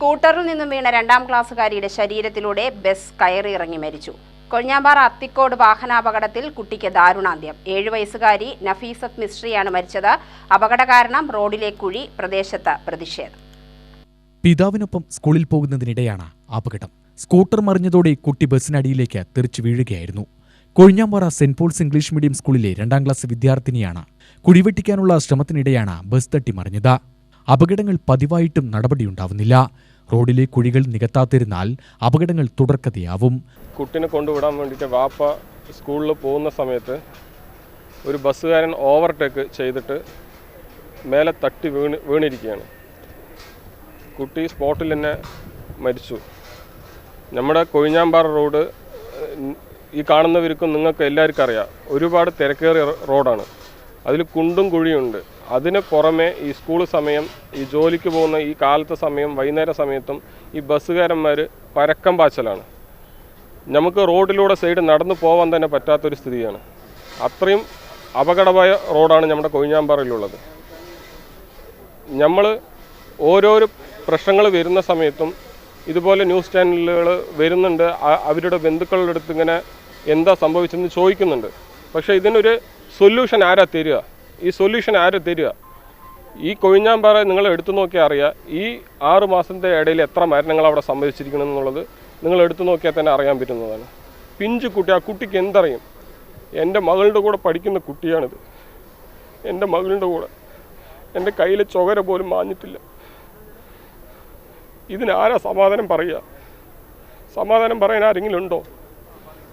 സ്കൂട്ടറിൽ നിന്നും വീണ രണ്ടാം ക്ലാസ്സുകാരിയുടെ ശരീരത്തിലൂടെ ബസ് കയറിയിറങ്ങി മരിച്ചു. കൊഴിഞ്ഞാമ്പാറ അത്തിക്കോട് വാഹനാപകടത്തിൽ കുട്ടിക്ക് ദാരുണാന്ത്യം. ഏഴു വയസ്സുകാരി നഫീസത്ത് മിസ്ട്രിയാണ് മരിച്ചത്. അപകട കാരണം റോഡിലെ കുഴി പ്രദേശത്ത് പ്രതിഷേധം. പിതാവിനൊപ്പം സ്കൂളിൽ പോകുന്നതിനിടെയാണ് അപകടം. സ്കൂട്ടർ മറിഞ്ഞതോടെ കുട്ടി ബസ്സിനടിയിലേക്ക് തെറിച്ചു വീഴുകയായിരുന്നു. Kozhinjampara saint Paul's English medium സ്കൂളിലെ രണ്ടാം ക്ലാസ് വിദ്യാർത്ഥിനിയാണ് കുഴിവെട്ടിക്കാനുള്ള ശ്രമത്തിനിടെയാണ് ബസ് തട്ടി മറിഞ്ഞത്. അപകടങ്ങൾ പതിവായിട്ടും നടപടിയുണ്ടാവുന്നില്ല. റോഡിലെ കുഴികൾ നികത്താതിരുന്നാൽ അപകടങ്ങൾ തുടർക്കഥയാവും. കുട്ടിനെ കൊണ്ടുവിടാൻ വേണ്ടിയിട്ട് വാപ്പ സ്കൂളിൽ പോകുന്ന സമയത്ത് ഒരു ബസ്സുകാരൻ ഓവർടേക്ക് ചെയ്തിട്ട് മേലെ തട്ടി വീണ് വീണിരിക്കുകയാണ്. കുട്ടി സ്പോട്ടിൽ തന്നെ മരിച്ചു. നമ്മുടെ കൊഴിഞ്ഞാമ്പാറ റോഡ് ഈ കാണുന്നവർക്കും നിങ്ങൾക്ക് എല്ലാവർക്കും അറിയാം. ഒരുപാട് തിരക്കേറിയ റോഡാണ്. അതിൽ കുണ്ടും കുഴിയുണ്ട്. അതിന് പുറമെ ഈ സ്കൂൾ സമയം ഈ ജോലിക്ക് പോകുന്ന ഈ കാലത്തെ സമയം വൈകുന്നേര സമയത്തും ഈ ബസ്സുകാരന്മാർ പരക്കം പാച്ചലാണ്. നമുക്ക് റോഡിലൂടെ സൈഡ് നടന്നു പോകാൻ തന്നെ പറ്റാത്തൊരു സ്ഥിതിയാണ്. അത്രയും അപകടമായ റോഡാണ് നമ്മുടെ കൊഴിഞ്ഞാമ്പാറയിലുള്ളത്. നമ്മൾ ഓരോരോ പ്രശ്നങ്ങൾ വരുന്ന സമയത്തും ഇതുപോലെ ന്യൂസ് ചാനലുകൾ വരുന്നുണ്ട്. അവരുടെ ബന്ധുക്കളുടെ അടുത്ത് ഇങ്ങനെ എന്താ സംഭവിച്ചെന്ന് ചോദിക്കുന്നുണ്ട്. പക്ഷേ ഇതിനൊരു സൊല്യൂഷൻ ആരാ തരിക? ഈ സൊല്യൂഷൻ ആര് തരിക? ഈ കൊഴിഞ്ഞാമ്പാറ നിങ്ങൾ എടുത്തു നോക്കിയാൽ അറിയാം ഈ ആറ് മാസത്തെ ഇടയിൽ എത്ര മരണങ്ങൾ അവിടെ സംഭവിച്ചിരിക്കണം എന്നുള്ളത് നിങ്ങൾ എടുത്തു നോക്കിയാൽ തന്നെ അറിയാൻ പറ്റുന്നതാണ്. പിഞ്ചു കുട്ടി ആ കുട്ടിക്ക് എന്തറിയും? എന്റെ മകളുടെ കൂടെ പഠിക്കുന്ന കുട്ടിയാണിത്. എന്റെ മകളുടെ കൂടെ. എന്റെ കയ്യിലെ ചുവര പോലും മാഞ്ഞിട്ടില്ല. ഇതിനാരാ സമാധാനം പറയുക? സമാധാനം പറയാൻ ആരെങ്കിലും ഉണ്ടോ?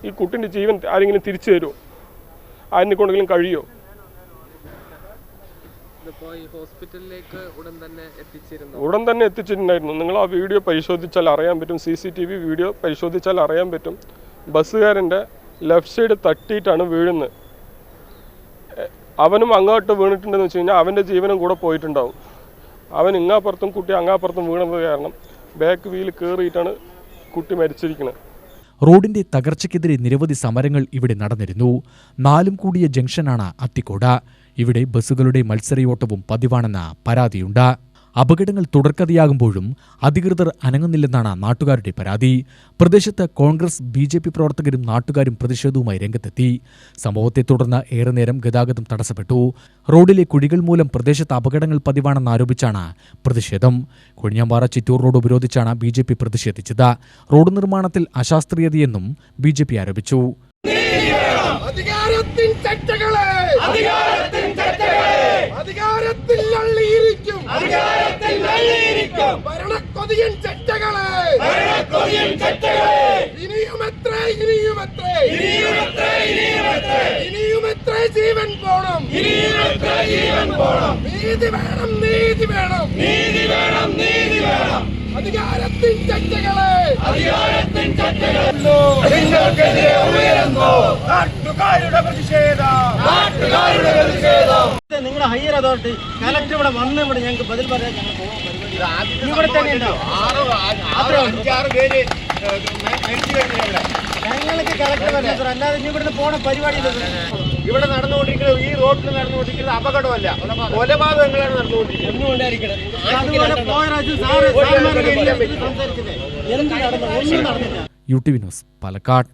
ഈ കുട്ടിന്റെ ജീവൻ ആരെങ്കിലും തിരിച്ചു തരുമോ? ആരിനെ കൊണ്ടെങ്കിലും കഴിയുമോ? ഇതിപ്പോ ഈ ഹോസ്പിറ്റലിലേക്ക് ഉടൻ തന്നെ എത്തിച്ചിരുന്നു. ഉടൻ തന്നെ എത്തിച്ചിട്ടുണ്ടായിരുന്നു. നിങ്ങൾ ആ വീഡിയോ പരിശോധിച്ചാൽ അറിയാൻ പറ്റും. C C T V video പരിശോധിച്ചാൽ അറിയാൻ പറ്റും. ബസ്സുകാരന്റെ ലെഫ്റ്റ് സൈഡ് തട്ടിയിട്ടാണ് വീഴുന്നത്. അവനും അങ്ങോട്ട് വീണിട്ടുണ്ടെന്ന് വെച്ച് കഴിഞ്ഞാൽ അവന്റെ ജീവനും കൂടെ പോയിട്ടുണ്ടാവും. അവൻ ഇങ്ങാപ്പുറത്തും കുട്ടി അങ്ങാപ്പുറത്തും വീണത് കാരണം ബാക്ക് വീൽ കയറിയിട്ടാണ് കുട്ടി മരിച്ചിരിക്കുന്നത് റോഡിന്റെ തകർച്ചയ്ക്കെതിരെ നിരവധി സമരങ്ങൾ ഇവിടെ നടന്നിരുന്നു. നാലും കൂടിയ ജംഗ്ഷനാണ് അത്തിക്കോട്. ഇവിടെ ബസ്സുകളുടെ മത്സരയോട്ടവും പതിവാണെന്ന പരാതിയുണ്ട്. അപകടങ്ങൾ തുടർക്കഥയാകുമ്പോഴും അധികൃതർ അനങ്ങുന്നില്ലെന്നാണ് നാട്ടുകാരുടെ പരാതി. പ്രദേശത്ത് കോൺഗ്രസ് ബി ജെ പി പ്രവർത്തകരും നാട്ടുകാരും പ്രതിഷേധവുമായി രംഗത്തെത്തി. സംഭവത്തെ തുടർന്ന് ഏറെ നേരം ഗതാഗതം തടസ്സപ്പെട്ടു. റോഡിലെ കുഴികൾ മൂലം പ്രദേശത്ത് അപകടങ്ങൾ പതിവാണെന്ന് ആരോപിച്ചാണ് പ്രതിഷേധം. കൊഴിഞ്ഞാമ്പാറ ചിറ്റൂർ റോഡ് ഉപരോധിച്ചാണ് ബി ജെ പി പ്രതിഷേധിച്ചത്. റോഡ് നിർമ്മാണത്തിൽ അശാസ്ത്രീയതയെന്നും ബി ജെ പി ആരോപിച്ചു അധികാരത്തിൻ ചട്ടകളെ അധികാരത്തിൽ അള്ളിയിരിക്കും അധികാരത്തിൽ ഭരണക്കൊതിയൻ ഭരണക്കൊതിയൻ ജീവൻ പോണം. ജീവൻ പോണം. നീതി വേണം നീതി വേണം. നീതി വേണം നീതി വേണം. അധികാരത്തിൻ ചട്ടകളെ അധികാരത്തിൻ ചട്ടകളല്ലോ നിങ്ങൾക്കെതിരെ ഉയരുന്നു. നാട്ടുകാരുടെ പ്രതിഷേധം. നാട്ടുകാരുടെ പ്രതിഷേധം. നിങ്ങളുടെ ഹയർ അതോറിറ്റി കലക്ടർ ഇവിടെ വന്ന് ഇവിടെ ഞങ്ങൾക്ക് ബദൽ പറയാൻ ഞങ്ങൾ പോകാൻ ഇവിടെ തന്നെ ഉണ്ടാവും അഞ്ചാറ് പേര് മരിച്ചു കഴിഞ്ഞില്ല ഞങ്ങൾക്ക് കറക്റ്റ് സാർ അല്ലാതെ ഇനി ഇവിടുന്ന് പോണ പരിപാടി. ഇവിടെ നടന്നുകൊണ്ടിരിക്കുന്നത് ഈ റോഡിൽ നടന്നുകൊണ്ടിരിക്കുന്നത് അപകടമല്ല. കൊലപാതകങ്ങളാണ് നടന്നുകൊണ്ടിരിക്കുന്നത്? U T Vinos news Palakkad.